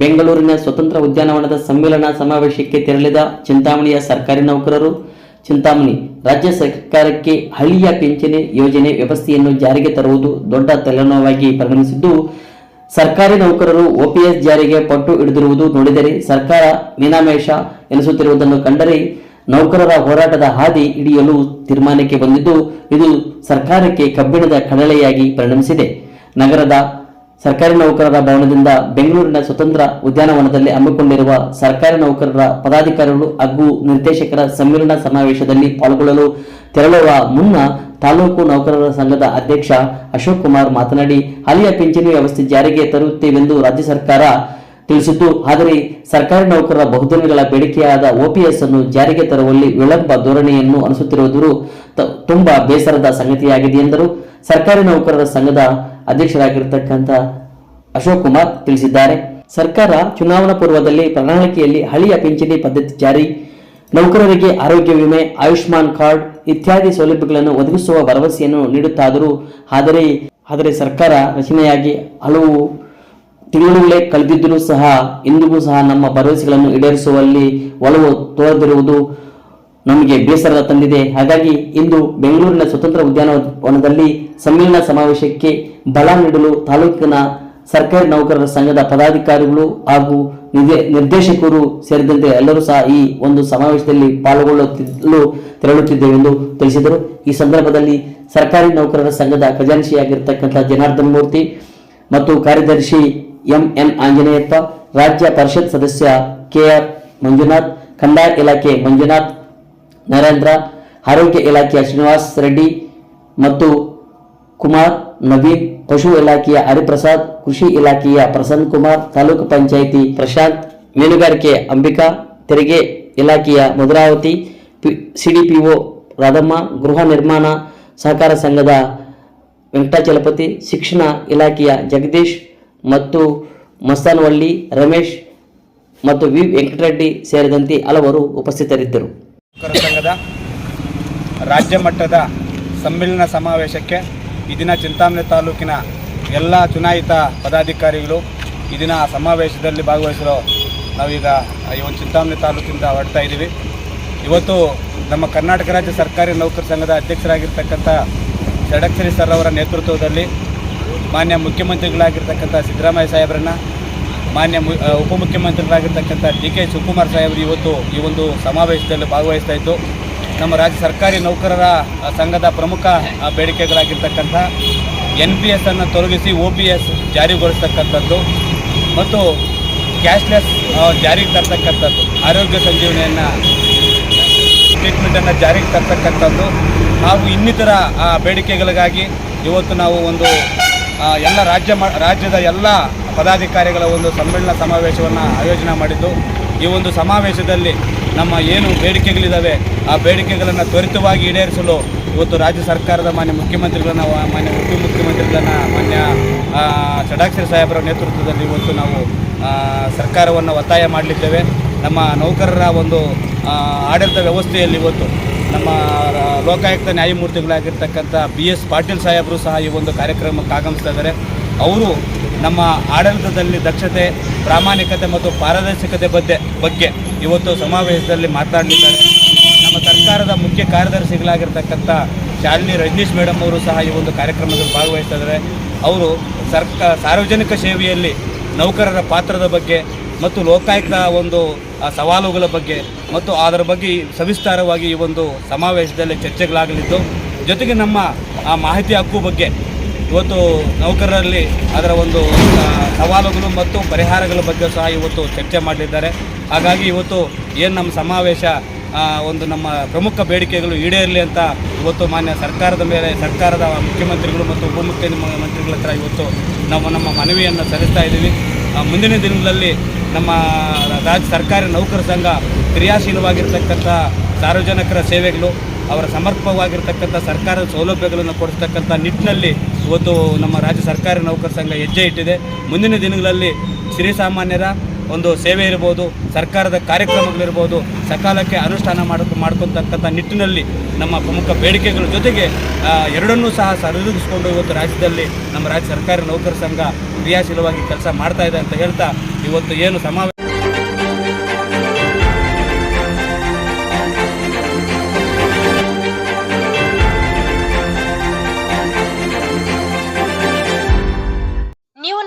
ಬೆಂಗಳೂರಿನ ಸ್ವತಂತ್ರ ಉದ್ಯಾನವನದ ಸಮ್ಮೇಳನ ಸಮಾವೇಶಕ್ಕೆ ತೆರಳಿದ ಚಿಂತಾಮಣಿಯ ಸರ್ಕಾರಿ ನೌಕರರು, ಚಿಂತಾಮಣಿ ರಾಜ್ಯ ಸರ್ಕಾರಕ್ಕೆ ಹಳ್ಳಿಯ ಪಿಂಚಣಿ ಯೋಜನೆ ವ್ಯವಸ್ಥೆಯನ್ನು ಜಾರಿಗೆ ತರುವುದು ದೊಡ್ಡ ತಲೆನೋವಾಗಿ ಪರಿಣಮಿಸಿದ್ದು ಸರ್ಕಾರಿ ನೌಕರರು ಒಪಿಎಸ್ ಜಾರಿಗೆ ಪಟ್ಟು ಹಿಡಿದಿರುವುದು ನೋಡಿದರೆ ಸರ್ಕಾರ ಮೀನಾಮೇಷ ಎನಿಸುತ್ತಿರುವುದನ್ನು ಕಂಡರೆ ನೌಕರರ ಹೋರಾಟದ ಹಾದಿ ಹಿಡಿಯಲು ತೀರ್ಮಾನಕ್ಕೆ ಬಂದಿದ್ದು, ಇದು ಸರ್ಕಾರಕ್ಕೆ ಕಬ್ಬಿಣದ ಕಡಲೆಯಾಗಿ ಪರಿಣಮಿಸಿದೆ. ನಗರದ ಸರ್ಕಾರಿ ನೌಕರರ ಭವನದಿಂದ ಬೆಂಗಳೂರಿನ ಸ್ವತಂತ್ರ ಉದ್ಯಾನವನದಲ್ಲಿ ಹಮ್ಮಿಕೊಂಡಿರುವ ಸರ್ಕಾರಿ ನೌಕರರ ಪದಾಧಿಕಾರಿಗಳು ಹಾಗೂ ನಿರ್ದೇಶಕರ ಸಮ್ಮೇಳನ ಸಮಾವೇಶದಲ್ಲಿ ಪಾಲ್ಗೊಳ್ಳಲು ತೆರಳುವ ಮುನ್ನ ತಾಲೂಕು ನೌಕರರ ಸಂಘದ ಅಧ್ಯಕ್ಷ ಅಶೋಕ್ ಕುಮಾರ್ ಮಾತನಾಡಿ ಹಳೆಯ ಪಿಂಚಣಿ ವ್ಯವಸ್ಥೆ ಜಾರಿಗೆ ತರುತ್ತೇವೆಂದು ರಾಜ್ಯ ಸರ್ಕಾರ ತಿಳಿಸಿದ್ದು, ಆದರೆ ಸರ್ಕಾರಿ ನೌಕರರ ಬಹುದಿನಗಳ ಬೇಡಿಕೆಯಾದ ಓಪಿಎಸ್ ಅನ್ನು ಜಾರಿಗೆ ತರುವಲ್ಲಿ ವಿಳಂಬ ಧೋರಣೆಯನ್ನು ಅನುಸುತ್ತಿರುವುದು ತುಂಬಾ ಬೇಸರದ ಸಂಗತಿಯಾಗಿದೆ ಎಂದರು. ಸರ್ಕಾರಿ ನೌಕರರ ಸಂಘದ ಅಧ್ಯಕ್ಷರಾಗಿರ್ತಕ್ಕಂಥ ಅಶೋಕ್ ಕುಮಾರ್ ತಿಳಿಸಿದ್ದಾರೆ. ಸರ್ಕಾರ ಚುನಾವಣಾ ಪೂರ್ವದಲ್ಲಿ ಪ್ರಣಾಳಿಕೆಯಲ್ಲಿ ಹಳೆಯ ಪಿಂಚಣಿ ಪದ್ಧತಿ ಜಾರಿ. ನೌಕರರಿಗೆ ಆರೋಗ್ಯ ವಿಮೆ, ಆಯುಷ್ಮಾನ್ ಕಾರ್ಡ್ ಇತ್ಯಾದಿ ಸೌಲಭ್ಯಗಳನ್ನು ಒದಗಿಸುವ ಭರವಸೆಯನ್ನು ನೀಡುತ್ತಾದರೂ ಆದರೆ ಆದರೆ ಸರ್ಕಾರ ರಚನೆಯಾಗಿ ಹಲವು ತಿಂಗಳುಗಳೇ ಕಳೆದಿದ್ದರೂ ಸಹ ಇಂದಿಗೂ ಸಹ ನಮ್ಮ ಭರವಸೆಗಳನ್ನು ಈಡೇರಿಸುವಲ್ಲಿ ಒಲವು ತೋರದಿರುವುದು ನಮಗೆ ಬೇಸರ ತಂದಿದೆ. ಹಾಗಾಗಿ ಇಂದು ಬೆಂಗಳೂರಿನ ಸ್ವತಂತ್ರ ಉದ್ಯಾನವನದಲ್ಲಿ ಸಮ್ಮೇಳನ ಸಮಾವೇಶಕ್ಕೆ ಬಲ ನೀಡಲು ತಾಲೂಕಿನ ಸರ್ಕಾರಿ ನೌಕರರ ಸಂಘದ ಪದಾಧಿಕಾರಿಗಳು ಹಾಗೂ ನಿರ್ದೇಶಕರು ಸೇರಿದಂತೆ ಎಲ್ಲರೂ ಸಹ ಈ ಒಂದು ಸಮಾವೇಶದಲ್ಲಿ ಪಾಲ್ಗೊಳ್ಳುತ್ತಿದ್ದಲು ತೆರಳುತ್ತಿದ್ದೇವೆ ಎಂದು ತಿಳಿಸಿದರು. ಈ ಸಂದರ್ಭದಲ್ಲಿ ಸರ್ಕಾರಿ ನೌಕರರ ಸಂಘದ ಖಜಾನ್ಸಿಯಾಗಿರ್ತಕ್ಕಂಥ ಜನಾರ್ದನ್ ಮೂರ್ತಿ ಮತ್ತು ಕಾರ್ಯದರ್ಶಿ ಎಂ ಎನ್ ಆಂಜನೇಯಪ್ಪ, ರಾಜ್ಯ ಪರಿಷತ್ ಸದಸ್ಯ ಕೆಆರ್ ಮಂಜುನಾಥ್, ಕಂದಾಯ ಇಲಾಖೆ ಮಂಜುನಾಥ್, ನರೇಂದ್ರ, ಆರೋಗ್ಯ ಇಲಾಖೆಯ ಶ್ರೀನಿವಾಸ್ ರೆಡ್ಡಿ ಮತ್ತು ಕುಮಾರ್ ನವೀನ್ ಪಶು ಇಲಾಖೆಯ ಹರಿಪ್ರಸಾದ್, ಕೃಷಿ ಇಲಾಖೆಯ ಪ್ರಸನ್ನ ಕುಮಾರ್, ತಾಲೂಕು ಪಂಚಾಯಿತಿ ಪ್ರಶಾಂತ್, ಮೀನುಗಾರಿಕೆ ಅಂಬಿಕಾ, ತೆರಿಗೆ ಇಲಾಖೆಯ ಮಧುರಾವತಿ ಸಿಡಿಪಿಒ ರಾಧಮ್ಮ, ಗೃಹ ನಿರ್ಮಾಣ ಸಹಕಾರ ಸಂಘದ ವೆಂಕಟಾಚಲಪತಿ, ಶಿಕ್ಷಣ ಇಲಾಖೆಯ ಜಗದೀಶ್ ಮತ್ತು ಮಸ್ತಾನವಳ್ಳಿ ರಮೇಶ್ ಮತ್ತು ವಿ. ವೆಂಕಟರೆಡ್ಡಿ ಸೇರಿದಂತೆ ಹಲವರು ಉಪಸ್ಥಿತರಿದ್ದರು. ಸಂಘದ ರಾಜ್ಯ ಮಟ್ಟದ ಸಮ್ಮೇಳನ ಸಮಾವೇಶಕ್ಕೆ ಈ ದಿನ ಚಿಂತಾಮಣಿ ತಾಲೂಕಿನ ಎಲ್ಲ ಚುನಾಯಿತ ಪದಾಧಿಕಾರಿಗಳು ಈ ದಿನ ಸಮಾವೇಶದಲ್ಲಿ ಭಾಗವಹಿಸಲು ನಾವೀಗ ಈ ಒಂದು ಚಿಂತಾಮಣಿ ತಾಲೂಕಿಂದ ಹೊರಡ್ತಾ ಇದ್ದೀವಿ. ಇವತ್ತು ನಮ್ಮ ಕರ್ನಾಟಕ ರಾಜ್ಯ ಸರ್ಕಾರಿ ನೌಕರ ಸಂಘದ ಅಧ್ಯಕ್ಷರಾಗಿರ್ತಕ್ಕಂಥ ಷಡಕ್ಷರಿ ಸರ್ ಅವರ ನೇತೃತ್ವದಲ್ಲಿ ಮಾನ್ಯ ಮುಖ್ಯಮಂತ್ರಿಗಳಾಗಿರ್ತಕ್ಕಂಥ ಸಿದ್ದರಾಮಯ್ಯ ಸಾಹೇಬರನ್ನ, ಮಾನ್ಯ ಮು ಉಪಮುಖ್ಯಮಂತ್ರಿಗಳಾಗಿರ್ತಕ್ಕಂಥ ಡಿ ಕೆ ಶಿವಕುಮಾರ್ ಸಾಹೇಬರು ಇವತ್ತು ಈ ಒಂದು ಸಮಾವೇಶದಲ್ಲಿ ಭಾಗವಹಿಸ್ತಾ ಇದ್ದು ನಮ್ಮ ರಾಜ್ಯ ಸರ್ಕಾರಿ ನೌಕರರ ಸಂಘದ ಪ್ರಮುಖ ಬೇಡಿಕೆಗಳಾಗಿರ್ತಕ್ಕಂಥ ಎನ್ ಪಿ ಎಸ್ ಅನ್ನು ತೊಲಗಿಸಿ ಒ ಪಿ ಎಸ್ ಜಾರಿಗೊಳಿಸ್ತಕ್ಕಂಥದ್ದು ಮತ್ತು ಕ್ಯಾಶ್ಲೆಸ್ ಜಾರಿಗೆ ತರ್ತಕ್ಕಂಥದ್ದು, ಆರೋಗ್ಯ ಸಂಜೀವನೆಯನ್ನು ಟ್ರೀಟ್ಮೆಂಟನ್ನು ಜಾರಿಗೆ ತರ್ತಕ್ಕಂಥದ್ದು ಹಾಗೂ ಇನ್ನಿತರ ಬೇಡಿಕೆಗಳಿಗಾಗಿ ಇವತ್ತು ನಾವು ಒಂದು ಎಲ್ಲ ರಾಜ್ಯ ರಾಜ್ಯದ ಎಲ್ಲ ಪದಾಧಿಕಾರಿಗಳ ಒಂದು ಸಮ್ಮೇಳನ ಸಮಾವೇಶವನ್ನು ಆಯೋಜನೆ ಮಾಡಿದ್ದು ಈ ಒಂದು ಸಮಾವೇಶದಲ್ಲಿ ನಮ್ಮ ಏನು ಬೇಡಿಕೆಗಳಿದ್ದಾವೆ, ಆ ಬೇಡಿಕೆಗಳನ್ನು ತ್ವರಿತವಾಗಿ ಈಡೇರಿಸಲು ಇವತ್ತು ರಾಜ್ಯ ಸರ್ಕಾರದ ಮಾನ್ಯ ಮುಖ್ಯಮಂತ್ರಿಗಳನ್ನ ಮಾನ್ಯ ಉಪಮುಖ್ಯಮಂತ್ರಿಗಳನ್ನ ಮಾನ್ಯ ಷಡಾಕ್ಷರ ಸಾಹೇಬರ ನೇತೃತ್ವದಲ್ಲಿ ಇವತ್ತು ನಾವು ಸರ್ಕಾರವನ್ನು ಒತ್ತಾಯ ಮಾಡಲಿದ್ದೇವೆ. ನಮ್ಮ ನೌಕರರ ಒಂದು ಆಡಳಿತ ವ್ಯವಸ್ಥೆಯಲ್ಲಿ ಇವತ್ತು ನಮ್ಮ ಲೋಕಾಯುಕ್ತ ನ್ಯಾಯಮೂರ್ತಿಗಳಾಗಿರ್ತಕ್ಕಂಥ ಬಿ ಎಸ್ ಪಾಟೀಲ್ ಸಾಹೇಬರು ಸಹ ಈ ಒಂದು ಕಾರ್ಯಕ್ರಮಕ್ಕೆ ಆಗಮಿಸ್ತಾ ಇದ್ದಾರೆ. ಅವರು ನಮ್ಮ ಆಡಳಿತದಲ್ಲಿ ದಕ್ಷತೆ, ಪ್ರಾಮಾಣಿಕತೆ ಮತ್ತು ಪಾರದರ್ಶಕತೆ ಬಗ್ಗೆ ಬಗ್ಗೆ ಇವತ್ತು ಸಮಾವೇಶದಲ್ಲಿ ಮಾತನಾಡಲಿದ್ದಾರೆ. ನಮ್ಮ ಸರ್ಕಾರದ ಮುಖ್ಯ ಕಾರ್ಯದರ್ಶಿಗಳಾಗಿರ್ತಕ್ಕಂಥ ಶಾಲಿನಿ ರಜನೀಶ್ ಮೇಡಮ್ ಅವರು ಸಹ ಈ ಒಂದು ಕಾರ್ಯಕ್ರಮದಲ್ಲಿ ಭಾಗವಹಿಸ್ತಾ ಇದ್ದಾರೆ ಅವರು ಸರ್ಕ ಸಾರ್ವಜನಿಕ ಸೇವೆಯಲ್ಲಿ ನೌಕರರ ಪಾತ್ರದ ಬಗ್ಗೆ ಮತ್ತು ಲೋಕಾಯುಕ್ತ ಒಂದು ಸವಾಲುಗಳ ಬಗ್ಗೆ ಮತ್ತು ಅದರ ಬಗ್ಗೆ ಸವಿಸ್ತಾರವಾಗಿ ಈ ಒಂದು ಸಮಾವೇಶದಲ್ಲಿ ಚರ್ಚೆಗಳಾಗಲಿದ್ದು, ಜೊತೆಗೆ ನಮ್ಮ, ಆ, ಮಾಹಿತಿ ಹಕ್ಕು ಬಗ್ಗೆ ಇವತ್ತು ನೌಕರರಲ್ಲಿ ಅದರ ಒಂದು ಸವಾಲುಗಳು ಮತ್ತು ಪರಿಹಾರಗಳ ಬಗ್ಗೆ ಸಹ ಇವತ್ತು ಚರ್ಚೆ ಮಾಡಲಿದ್ದಾರೆ ಹಾಗಾಗಿ ಇವತ್ತು ಏನು ನಮ್ಮ ಸಮಾವೇಶ ಒಂದು ನಮ್ಮ ಪ್ರಮುಖ ಬೇಡಿಕೆಗಳು ಈಡೇರಲಿ ಅಂತ ಇವತ್ತು ಮಾನ್ಯ ಸರ್ಕಾರದ ಮೇಲೆ, ಸರ್ಕಾರದ ಮುಖ್ಯಮಂತ್ರಿಗಳು ಮತ್ತು ಉಪಮುಖ್ಯಮಂತ್ರಿಗಳ ಹತ್ರ ಇವತ್ತು ನಾವು ನಮ್ಮ ಮನವಿಯನ್ನು ಸಲ್ಲಿಸ್ತಾ ಇದ್ದೀವಿ. ಮುಂದಿನ ದಿನಗಳಲ್ಲಿ ನಮ್ಮ ರಾಜ್ಯ ಸರ್ಕಾರಿ ನೌಕರ ಸಂಘ ಕ್ರಿಯಾಶೀಲವಾಗಿರ್ತಕ್ಕಂಥ ಸಾರ್ವಜನಿಕರ ಸೇವೆಗಳು ಅವರ ಸಮರ್ಪಕವಾಗಿರ್ತಕ್ಕಂಥ ಸರ್ಕಾರದ ಸೌಲಭ್ಯಗಳನ್ನು ಕೊಡಿಸ್ತಕ್ಕಂಥ ನಿಟ್ಟಿನಲ್ಲಿ ಇವತ್ತು ನಮ್ಮ ರಾಜ್ಯ ಸರ್ಕಾರಿ ನೌಕರ ಸಂಘ ಹೆಜ್ಜೆ ಇಟ್ಟಿದೆ. ಮುಂದಿನ ದಿನಗಳಲ್ಲಿ ಶ್ರೀಸಾಮಾನ್ಯರ ಒಂದು ಸೇವೆ ಇರ್ಬೋದು, ಸರ್ಕಾರದ ಕಾರ್ಯಕ್ರಮಗಳಿರ್ಬೋದು, ಸಕಾಲಕ್ಕೆ ಅನುಷ್ಠಾನ ಮಾಡ ಮಾಡ್ಕೊತಕ್ಕಂಥ ನಿಟ್ಟಿನಲ್ಲಿ ನಮ್ಮ ಪ್ರಮುಖ ಬೇಡಿಕೆಗಳ ಜೊತೆಗೆ ಎರಡನ್ನೂ ಸಹ ಸರಿದೂಗಿಸ್ಕೊಂಡು ಇವತ್ತು ರಾಜ್ಯದಲ್ಲಿ ನಮ್ಮ ರಾಜ್ಯ ಸರ್ಕಾರಿ ನೌಕರ ಸಂಘ ಕ್ರಿಯಾಶೀಲವಾಗಿ ಕೆಲಸ ಮಾಡ್ತಾ ಇದೆ ಅಂತ ಹೇಳ್ತಾ, ಇವತ್ತು ಏನು ಸಮಾವೇಶ